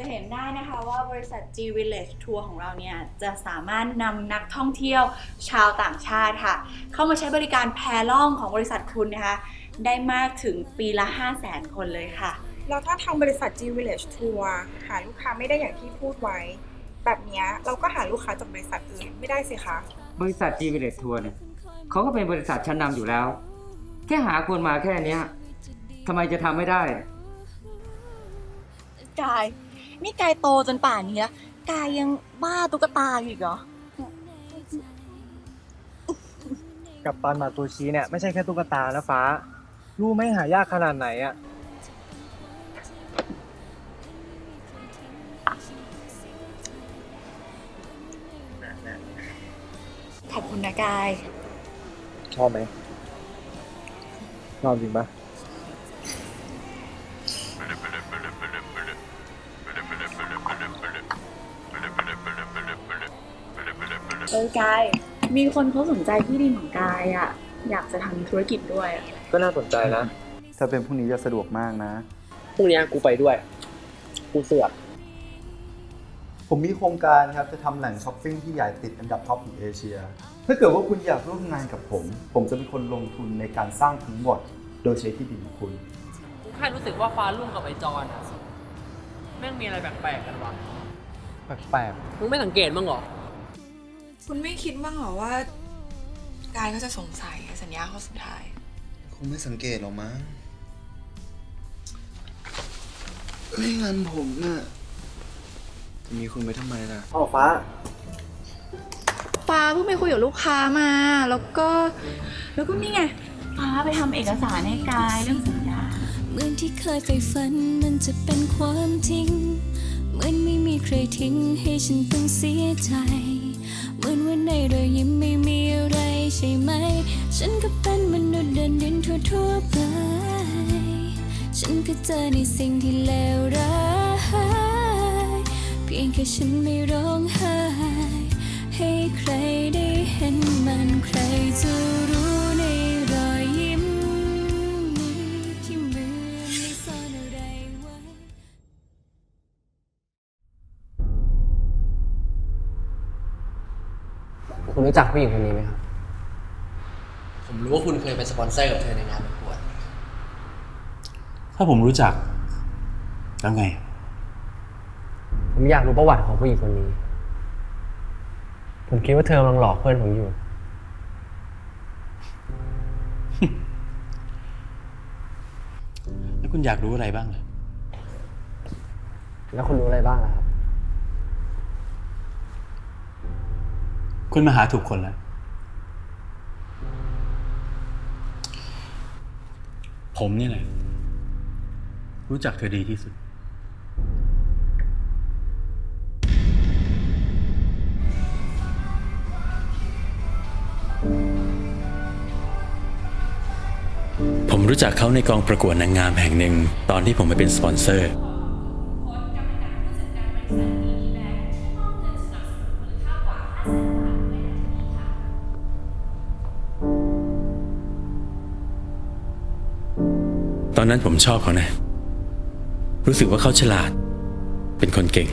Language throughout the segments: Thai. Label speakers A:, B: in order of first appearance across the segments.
A: จะเห็นได้นะคะว่าบริษัท G Village Tour ของเราเนี่ย จะสามารถนำนักท่องเที่ยวชาวต่างชาติค่ะ เข้ามาใช้บริการแพล่องของบริษัทคุณนะคะ ได้มากถึงปีละ 5 0 0 0 0 0 คนเลยค่ะ
B: แล้วถ้าทางบริษัท G Village Tour หาลูกค้าไม่ได้อย่างที่พูดไว้ แบบเนี้ยเราก็หาลูกค้าจากบริษัทอื่นไม่ได้สิคะ
C: บริษัท G Village Tour เนี่ยเขาก็เป็นบริษัทชั้นนำอยู่แล้ว แค่หาคนมาแค่เนี้ยทำไมจะทำไม่ได้
A: กาย นี่กายโตจนป่านนี้แล้วกายยังบ้าตุ๊กตาอยู่อีกเหรอ
D: กับตันหมาตัวชี้เนี่ยไม่ใช่แค่ตุ๊กตานะฟ้า รู้ไหมหายากขนาดไหนอะ
A: ขอบคุณนะกาย
D: ชอบไหมชอบจริงปะ
A: ออกาย มีคนเขาสนใจที่ดินของกายอะอยากจะทำธุรกิจด้วยอะ
D: ก็น่าสนใจนะ
E: ถ้าเป็นพรุ่งนี้จะสะดวกมากนะ
D: พรุ่งนี้กูไปด้วย กูเสือก
E: ผมมีโครงการครับจะทำแหล่งช้อปปิ้งที่ใหญ่ติดอันดับท็อปของเอเชีย ถ้าเกิดว่าคุณอยากร่วมงานกับผม ผมจะเป็นคนลงทุนในการสร้างทั้งหมด โดยใช้ที่ดินของคุณ
F: กูแค่รู้สึกว่าฟ้าลุ่งกับไอจอนอะแม่งมีอะไรแปลกๆกันวะ
D: แปลก
F: มึงไม่สังเกตบ้างเหรอ
G: คุณไม่คิดบ้างเหรอว่า กายเขาจะสงสัยสัญญาข้อสุดท้าย
H: คงไม่สังเกตหรอกมั้งไม่งั้นผมน่ะจะมีคุณไปทำไมล่ะ
D: ๆอ้าวฟ้า
A: ฟ้าเพิ่งไปคุยกับลูกค้ามา แล้วก็ แล้วก็นี่ไง ฟ้าไปทำเอกสารให้กายเรื่องสัญญา
I: เหมือนที่เคยใฝ่ฝันมันจะเป็นความจริง เหมือนไม่มีใครทิ้งให้ฉันต้องเสียใจ ทั่วไป ฉันก็เจอในสิ่งที่เลวร้าย เพียงแค่ฉันไม่ร้องไห้ ให้ใครได้เห็นมันใครจะรู้ในรอยยิ้มนี้ที่เหมือนไม่ซ่อนอะไรไว้
F: คุณรู้จักผู้หญิงคนนี้ไหมครับ ผมรู้ว่าคุณเคยเป็นสปอนเซอร์กับเธอในงานประกวด
J: ถ้าผมรู้จัก แล้วไง
F: ผมอยากรู้ประวัติของผู้หญิงคนนี้ ผมคิดว่าเธอกำลังหลอกเพื่อนผมอยู่
J: แล้วคุณอยากรู้อะไรบ้างล่ะ
F: แล้วคุณรู้อะไรบ้างล่ะครับ
J: คุณมาหาถูกคนแล้ว ผมนี่แหละ รู้จักเธอดีที่สุด ผมรู้จักเขาในกองประกวดนางงามแห่งหนึ่ง ตอนที่ผมไปเป็นสปอนเซอร์ ตอนนั้นผมชอบเขานะ รู้สึกว่าเขาฉลาด เป็นคนเก่ง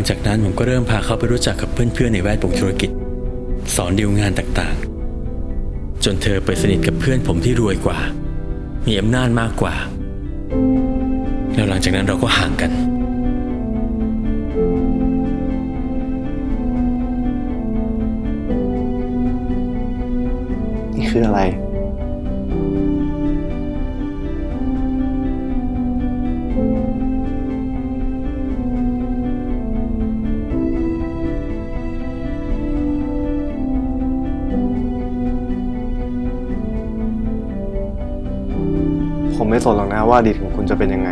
J: งจากนั้นผมก็เริ่มพาเขาไปรู้จักกับเพื่อนๆในแวดวงธุรกิจ สอนดีลงานต่างๆ จนเธอไปสนิทกับเพื่อนผมที่รวยกว่า มีอำนาจมากกว่า แล้วหลังจากนั้นเราก็ห่างกัน
H: นี่คืออะไร ไม่สนหรอกนะว่าอดีตของคุณจะเป็นยังไง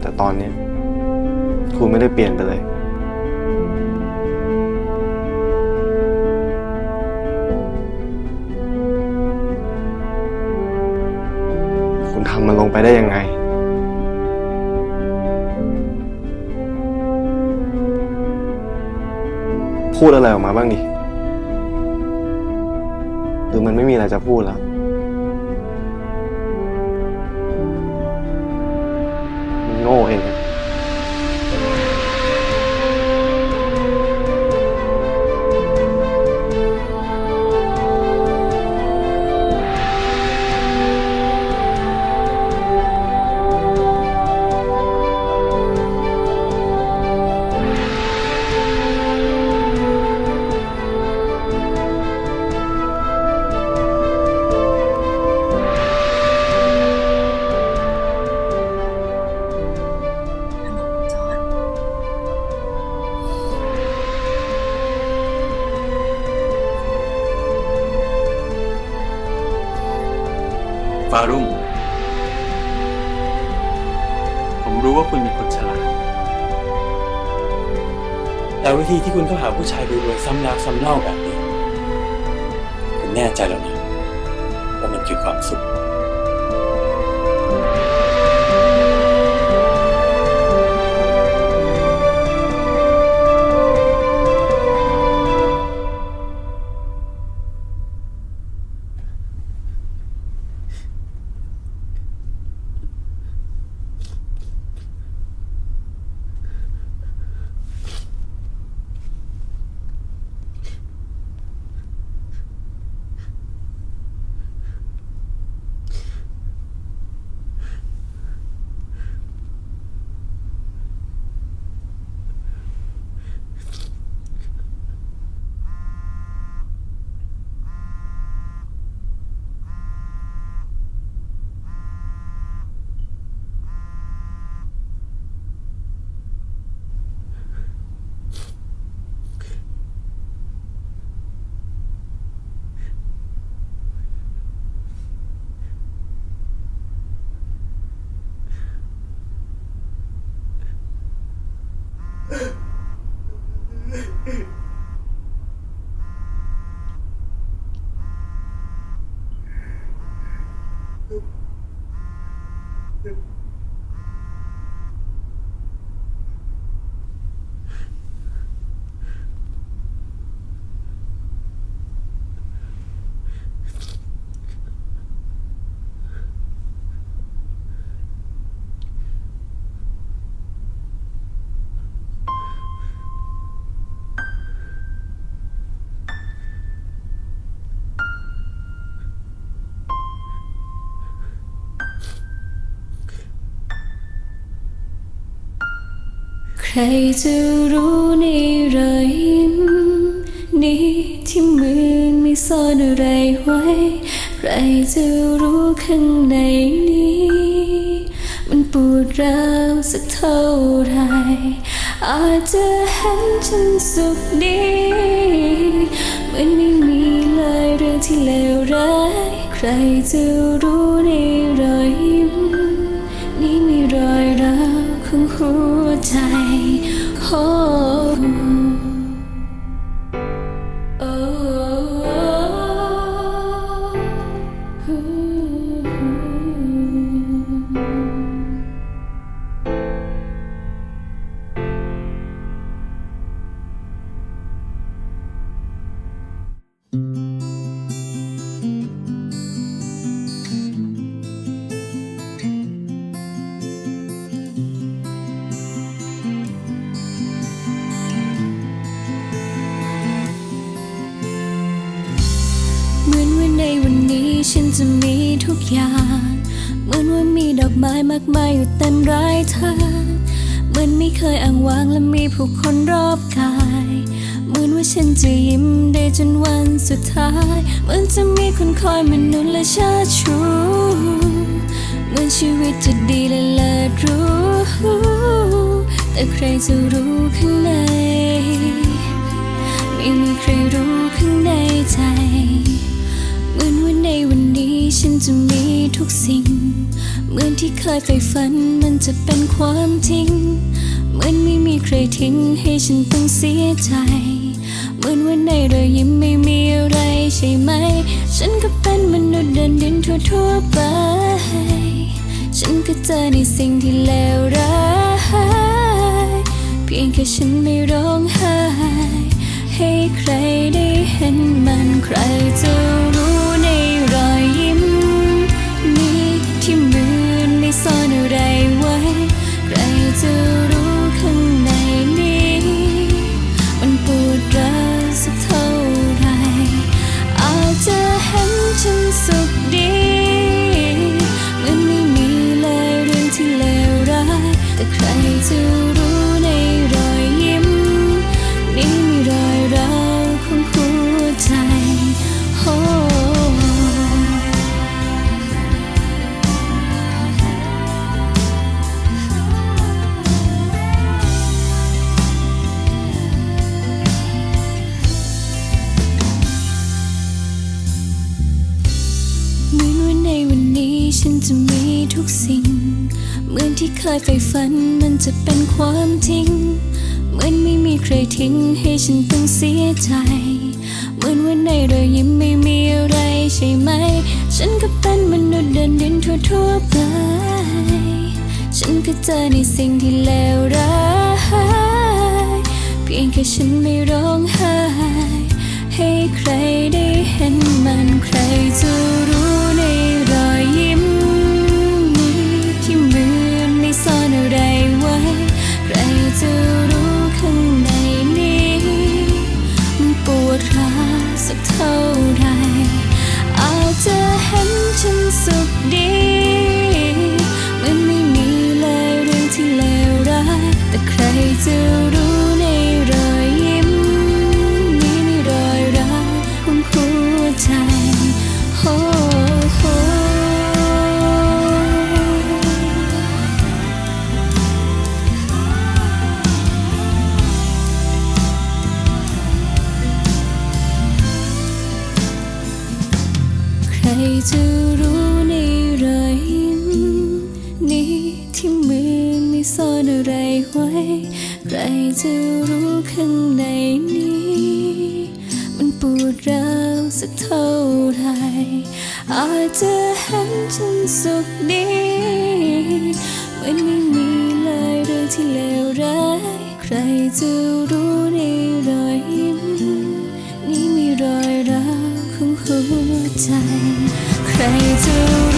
H: แต่ตอนนี้ คุณไม่ได้เปลี่ยนไปเลย คุณทำมันลงไปได้ยังไงพูดอะไรออกมาบ้างดิหรือมันไม่มีอะไรจะพูดแล้ว มัน
J: ทีที่คุณก็หาผู้ชายรวยๆซ้ำแล้วซ้ำเล่าแบบนี้ คุณแน่ใจแล้วนะว่ามันคือความสุข
I: ใครจะรู้ในรอยยิ้มนี้ที่มือไม่ซ่อนอะไรไว้ ใครจะรู้ข้างในนี้ มันปวดร้าวสักเท่าไร อาจจะเห็นฉันสุขดีเหมือนไม่มีเลยเรื่องที่เลวร้าย ใครจะรู้ในรอยยิ้มนี่มีรอยร้าวของหัวใจ โทุกอย่าง เหมือนว่ามีดอกไม้มากมายอยู่เต็มรายทางเหมือนไม่เคยอ้างว้างและมีผู้คนรอบกาย เหมือนว่าฉันจะยิ้มได้จนวันสุดท้าย เหมือนจะมีคนคอยมานุนและเชิดชูเหมือนชีวิตจะดีและเลิศรู้ แต่ใครจะรู้ข้างใน ไม่มีใครรู้ข้างในใจ ในวันนี้ฉันจะมีทุกสิ่ง เหมือนที่เคยใฝ่ฝันมันจะเป็นความจริง เหมือนไม่มีใครทิ้งให้ฉันต้องเสียใจ เหมือนว่าในรอยยิ้มไม่มีอะไรใช่ไหม ฉันก็เป็นมนุษย์เดินดินทั่วๆไป ฉันก็เจอในสิ่งที่เลวร้าย เพียงแค่ฉันไม่ร้องไห้ ให้ใครได้เห็นมันใครจะรู้ ฉันจะมีทุกสิ่ง เหมือนที่เคยใฝ่ฝันมันจะเป็นความจริง เหมือนไม่มีใครทิ้งให้ฉันต้องเสียใจ เหมือนว่าในรอยยิ้มไม่มีอะไรใช่ไหม ฉันก็เป็นมนุษย์เดินดินทั่วๆไป ฉันก็เจอในสิ่งที่เลวร้ายเพียงแค่ฉันไม่ร้องไห้ให้ใครได้เห็นมันใครจะรู้ ดีเหมือนไม่มีเลยเรื่องที่เลวร้าย แต่ใครจะรู้ในรอยยิ้ม นี้มีรอยร้าวของหัวใจโอ้ใครจะรู้ ที่มือไม่ซ่อนอะไรไว้ ใครจะรู้ข้างในนี้ มันปวดร้าวสักเท่าไหรอาจจะเห็นฉันสุขดีเหมือนไม่มีเลยเรื่องที่เลวร้าย ใครจะรู้ในรอยยิ้มนี่มีรอยร้าวของหัวใจ ใครจะ